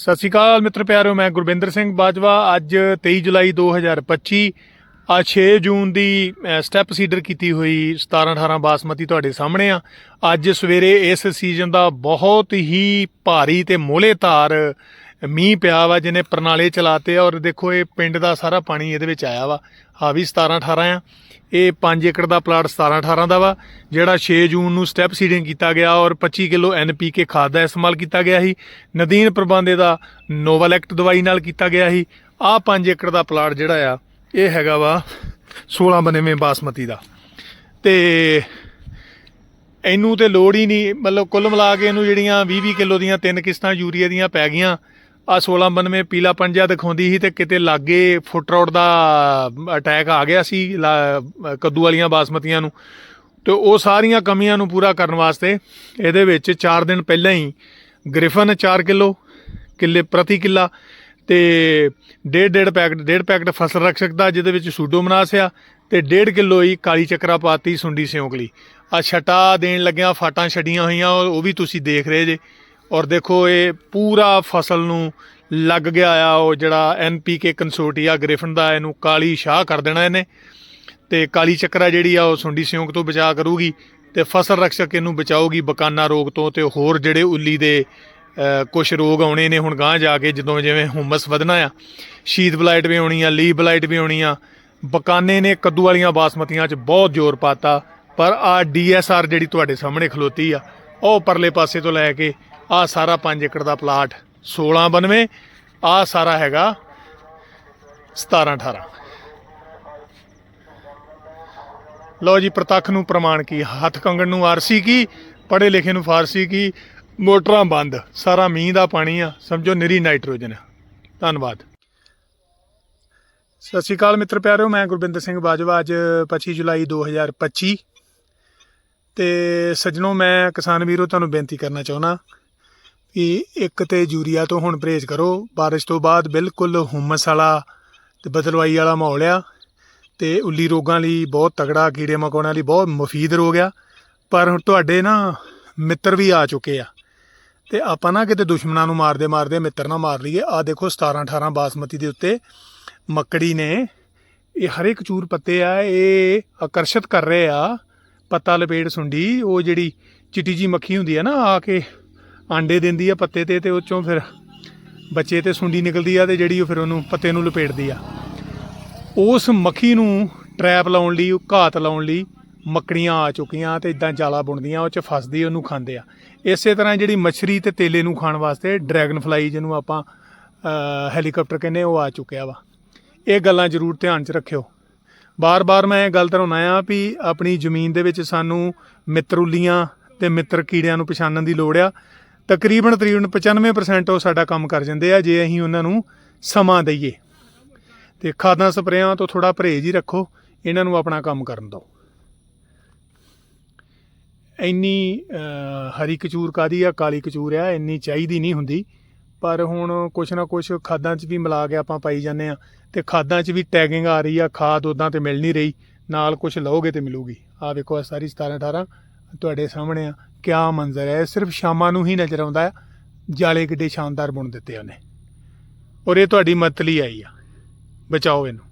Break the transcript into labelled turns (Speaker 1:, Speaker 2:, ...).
Speaker 1: ਸਤਿ ਸ਼੍ਰੀ ਅਕਾਲ ਮਿੱਤਰ ਪਿਆਰਿਓ ਮੈਂ ਗੁਰਵਿੰਦਰ ਸਿੰਘ ਬਾਜਵਾ। ਅੱਜ 23 ਜੁਲਾਈ 2025 ਆ 6 ਜੂਨ ਦੀ ਸਟੈਪ ਸੀਡਰ ਕੀਤੀ ਹੋਈ 17 18 ਬਾਸਮਤੀ ਤੁਹਾਡੇ ਸਾਹਮਣੇ ਆ। ਅੱਜ ਸਵੇਰੇ ਇਸ ਸੀਜ਼ਨ ਦਾ ਬਹੁਤ ਹੀ ਭਾਰੀ ਤੇ ਮੋਲੇ ਧਾਰ ਮੀਂਹ ਪਿਆ ਵਾ, ਜਿਹਨੇ ਪ੍ਰਣਾਲੇ ਚਲਾਤੇ ਔਰ ਦੇਖੋ ਇਹ ਪਿੰਡ ਦਾ ਸਾਰਾ ਪਾਣੀ ਇਹਦੇ ਵਿੱਚ ਆਇਆ ਵਾ। ਆ ਵੀ 17 18 ਆ। ਇਹ 5 ਏਕੜ ਦਾ ਪਲਾਟ 17 18 ਦਾ ਵਾ, ਜਿਹੜਾ 6 ਜੂਨ ਨੂੰ ਸਟੈਪ ਸੀਡਿੰਗ ਕੀਤਾ ਗਿਆ, ਔਰ 25 ਕਿਲੋ ਐਨਪੀਕੇ ਖਾਦ ਦਾ ਇਸਤੇਮਾਲ ਕੀਤਾ ਗਿਆ ਸੀ। ਨਦੀਨ ਪ੍ਰਬੰਧ ਦਾ ਨੋਵਲ ਐਕਟ ਦਵਾਈ ਨਾਲ ਕੀਤਾ ਗਿਆ ਸੀ। ਆ 5 ਏਕੜ ਦਾ ਪਲਾਟ ਜਿਹੜਾ ਆ, ਇਹ ਹੈਗਾ ਵਾ 16 ਬਨੇਵੇਂ ਬਾਸਮਤੀ ਦਾ। ਤੇ ਇਹਨੂੰ ਤੇ ਲੋੜ ਹੀ ਨਹੀਂ, ਮਤਲਬ ਕੁੱਲ ਮਿਲਾ ਕੇ ਇਹਨੂੰ ਜਿਹੜੀਆਂ 20 20 ਕਿਲੋ ਦੀਆਂ ਤਿੰਨ ਕਿਸ਼ਤਾਂ ਯੂਰੀਆ ਦੀਆਂ ਪੈ ਗਈਆਂ ਆ 16 92 ਪੀਲਾ ਪੰਜਾ ਦਿਖਾਉਂਦੀ ਸੀ ਤੇ ਕਿਤੇ ਲਾਗੇ ਫੁੱਟ ਰੋਡ ਦਾ ਅਟੈਕ ਆ ਗਿਆ ਸੀ, ਲਾ- ਕੱਦੂ ਵਾਲੀਆਂ ਬਾਸਮਤੀਆਂ ਨੂੰ। ਤੇ ਉਹ ਸਾਰੀਆਂ ਕਮੀਆਂ ਨੂੰ ਪੂਰਾ ਕਰਨ ਵਾਸਤੇ ਇਹਦੇ ਵਿੱਚ 4 ਦਿਨ ਪਹਿਲਾਂ ਹੀ ਗ੍ਰਿਫਨ 4 ਕਿਲੋ, ਕਿੱਲੇ ਪ੍ਰਤੀ ਕਿੱਲਾ ਤੇ ਡੇਢ ਡੇਢ ਪੈਕਟ ਡੇਢ ਪੈਕਟ ਫਸਲ ਰਕਸ਼ਕ ਦਾ ਜਿਹਦੇ ਵਿੱਚ ਸੂਡੋਮਨਾਸ ਆ ਤੇ ਡੇਢ ਕਿਲੋ ਹੀ ਕਾਲੀ ਚੱਕਰਾ ਪਾਤੀ ਸੁੰਡੀ ਸਿਉਂਕਲੀ ਆ ਛਟਾ ਦੇਣ ਲੱਗਿਆ ਫਾਟਾਂ ਛੜੀਆਂ ਹੋਈਆਂ, ਉਹ ਵੀ ਤੁਸੀਂ ਦੇਖ ਰਹੇ ਜੇ। ਔਰ ਦੇਖੋ, ਇਹ ਪੂਰਾ ਫਸਲ ਨੂੰ ਲੱਗ ਗਿਆ ਆ, ਉਹ ਜਿਹੜਾ ਐਨਪੀਕੇ ਕੰਸੋਰਟੀਆ ਗ੍ਰਿਫਨ ਦਾ, ਇਹਨੂੰ ਕਾਲੀ ਸ਼ਾਹ ਕਰ ਦੇਣਾ ਇਹਨੇ। ਤੇ ਕਾਲੀ ਚੱਕਰਾ ਜਿਹੜੀ ਆ, ਉਹ ਸੁੰਡੀ ਸਿਉਂਕ ਤੋਂ ਬਚਾ ਕਰੂਗੀ ਤੇ ਫਸਲ ਰਕਸ਼ਕ ਇਹਨੂੰ ਬਚਾਊਗੀ ਬਕਾਨਾ ਰੋਗ ਤੋਂ ਤੇ ਹੋਰ ਜਿਹੜੇ ਉੱਲੀ ਦੇ ਕੁਝ ਰੋਗ ਆਉਣੇ ਨੇ ਹੁਣ ਗਾਂ ਜਾ ਕੇ, ਜਦੋਂ ਜਿਵੇਂ ਹੁਮਸ ਵਧਣਾ ਆ, ਸ਼ੀਤ ਬਲਾਈਟ ਵੀ ਆਉਣੀ ਆ ਲੀ ਬਲਾਈਟ ਵੀ ਆਉਣੀ ਆ, ਬਕਾਨੇ ਨੇ ਕੱਦੂ ਵਾਲੀਆਂ ਬਾਸਮਤੀਆਂ 'ਚ ਬਹੁਤ ਜ਼ੋਰ ਪਾਤਾ, ਪਰ ਆ ਡੀਐਸਆਰ ਜਿਹੜੀ ਤੁਹਾਡੇ ਸਾਹਮਣੇ ਖਲੋਤੀ ਆ, ਉਹ ਪਰਲੇ ਪਾਸੇ ਤੋਂ ਲੈ ਕੇ ਆ ਸਾਰਾ 5 ਏਕੜ ਦਾ ਪਲਾਟ 1692 ਆ ਸਾਰਾ ਹੈਗਾ 17 18 ਲਓ ਜੀ, ਪ੍ਰਤੱਖ ਨੂੰ ਪ੍ਰਮਾਣ ਕੀ, ਹੱਥ ਕੰਗਣ ਨੂੰ ਆਰਸੀ ਕੀ ਪੜੇ ਲਿਖੇ ਨੂੰ ਫਾਰਸੀ ਕੀ, ਮੋਟਰਾਂ ਬੰਦ, ਸਾਰਾ ਮੀਂਹ ਦਾ ਪਾਣੀ ਆ, ਸਮਝੋ ਨਿਰੀ ਨਾਈਟ੍ਰੋਜਨ। ਆ ਧੰਨਵਾਦ। ਸਤਿ ਸ਼੍ਰੀ ਅਕਾਲ ਮਿੱਤਰ ਪਿਆਰਿਓ ਮੈਂ ਗੁਰਬਿੰਦਰ ਸਿੰਘ ਬਾਜਵਾ, ਅੱਜ 25 ਜੁਲਾਈ 2025 ਤੇ ਸੱਜਣੋ, ਮੈਂ ਕਿਸਾਨ ਵੀਰੋ, ਤੁਹਾਨੂੰ ਬੇਨਤੀ ਕਰਨਾ ਚਾਹੁੰਦਾ ਵੀ ਇੱਕ ਤੇ ਯੂਰੀਆ ਤੋਂ ਹੁਣ ਪਰਹੇਜ਼ ਕਰੋ, ਬਾਰਿਸ਼ ਤੋਂ ਬਾਅਦ ਬਿਲਕੁਲ ਹੁਮਸ ਵਾਲਾ ਤੇ ਬਦਲਵਾਈ ਵਾਲਾ ਮਾਹੌਲ ਆ ਤੇ ਉੱਲੀ ਰੋਗਾਂ ਲਈ ਬਹੁਤ ਤਗੜਾ ਕੀੜੇ ਮਕੌੜਿਆਂ ਲਈ ਬਹੁਤ ਮਫੀਦ ਰੋਗ ਆ। ਪਰ ਹੁਣ ਤੁਹਾਡੇ ਨਾ ਮਿੱਤਰ ਵੀ ਆ ਚੁੱਕੇ ਆ ਤੇ ਆਪਾਂ ਨਾ ਕਿਤੇ ਦੁਸ਼ਮਣਾਂ ਨੂੰ ਮਾਰਦੇ ਮਾਰਦੇ ਮਿੱਤਰ ਨਾ ਮਾਰ ਲਈਏ। ਆ ਦੇਖੋ 17 18 ਬਾਸਮਤੀ ਦੇ ਉੱਤੇ ਮੱਕੜੀ ਨੇ, ਇਹ ਹਰ ਇੱਕ ਚੂਰ ਪੱਤੇ ਆ, ਇਹ ਆਕਰਸ਼ਿਤ ਕਰ ਰਹੇ ਆ। ਪੱਤਾ ਲਪੇਟ ਸੁੰਡੀ, ਉਹ ਜਿਹੜੀ ਚਿੱਟੀ ਜੀ ਮੱਖੀ ਹੁੰਦੀ ਆ ਨਾ ਆ ਕੇ ਆਂਡੇ ਦਿੰਦੀ ਆ ਪੱਤੇ ਤੇ ਤੇ ਉਹ ਚੋਂ ਫਿਰ ਬੱਚੇ ਤੇ ਸੁੰਡੀ ਨਿਕਲਦੀ ਆ ਤੇ ਜਿਹੜੀ ਉਹ ਫਿਰ ਉਹਨੂੰ ਪੱਤੇ ਨੂੰ ਲਪੇਟਦੀ ਆ। ਉਸ ਮੱਖੀ ਨੂੰ ਟਰੈਪ ਲਾਉਣ ਲਈ ਘਾਤ ਲਾਉਣ ਲਈ ਮੱਕੜੀਆਂ ਆ ਚੁੱਕੀਆਂ ਤੇ ਇਦਾਂ ਜਾਲਾ ਬੁਣਦੀਆਂ ਉਹ ਚ ਫਸਦੀ ਉਹਨੂੰ ਖਾਂਦੇ ਆ। ਇਸੇ ਤਰ੍ਹਾਂ ਜਿਹੜੀ ਮੱਛਰੀ ਤੇ ਤੇਲੇ ਨੂੰ ਖਾਣ ਵਾਸਤੇ ਡਰੈਗਨ ਫਲਾਈ ਜਿਹਨੂੰ ਆਪਾਂ ਅਹ, ਹੈਲੀਕਾਪਟਰ ਕਹਿੰਦੇ ਉਹ ਆ ਚੁੱਕਿਆ ਵਾ। ਇਹ ਗੱਲਾਂ ਜ਼ਰੂਰ ਧਿਆਨ 'ਚ ਰੱਖਿਓ। ਬਾਰ-ਬਾਰ ਮੈਂ ਇਹ ਗੱਲ ਧਰਾਉਣਾ ਆ ਵੀ ਆਪਣੀ ਜ਼ਮੀਨ ਦੇ ਵਿੱਚ ਸਾਨੂੰ ਮਿੱਤਰੂਲੀਆਂ ਤੇ ਮਿੱਤਰ ਕੀੜਿਆਂ ਨੂੰ ਪਛਾਣਨ ਦੀ ਲੋੜ ਆ। ਤਕਰੀਬਨ ਤਕਰੀਬਨ 95% ਉਹ ਸਾਡਾ ਕੰਮ ਕਰ ਜਾਂਦੇ ਆ, ਜੇ ਅਸੀਂ ਉਹਨਾਂ ਨੂੰ ਸਮਾਂ ਦਈਏ। ਤੇ ਖਾਦਾਂ ਸਪਰੇਆਂ ਤੋਂ ਥੋੜਾ ਪਰਹੇਜ਼ ਹੀ ਰੱਖੋ, ਇਹਨਾਂ ਨੂੰ ਆਪਣਾ ਕੰਮ ਕਰਨ ਦਿਓ। ਇੰਨੀ ਹਰੀ ਕਚੂਰ ਕਾਦੀ ਆ, ਕਾਲੀ ਕਚੂਰ ਆ, ਇੰਨੀ ਚਾਹੀਦੀ ਨਹੀਂ ਹੁੰਦੀ। ਪਰ ਹੁਣ ਕੁਛ ਨਾ ਕੁਛ ਖਾਦਾਂ 'ਚ ਵੀ ਮਿਲਾ ਕੇ ਆਪਾਂ ਪਾਈ ਜਾਂਦੇ ਆ, ਤੇ ਖਾਦਾਂ 'ਚ ਵੀ ਟੈਗਿੰਗ ਆ ਰਹੀ ਆ, ਖਾਦ ਉਦਾਂ ਤੇ ਮਿਲ ਨਹੀਂ ਰਹੀ। ਨਾਲ ਕੁਛ ਲਓਗੇ ਤੇ ਮਿਲੂਗੀ। ਆ ਵੇਖੋ ਇਹ ਸਾਰੀ 17 18 ਤੁਹਾਡੇ ਸਾਹਮਣੇ ਆ। ਕਿਆ ਮੰਜ਼ਰ ਹੈ? ਇਹ ਸਿਰਫ ਸ਼ਾਮਾਂ ਨੂੰ ਹੀ ਨਜ਼ਰ ਆਉਂਦਾ ਆ ਜਾਲੇ ਕਿੱਡੇ ਸ਼ਾਨਦਾਰ ਬੁਣ ਦਿੱਤੇ ਉਹਨੇ। ਔਰ ਇਹ ਤੁਹਾਡੀ ਮਦਦ ਲਈ ਆਈ ਆ। ਬਚਾਓ ਇਹਨੂੰ।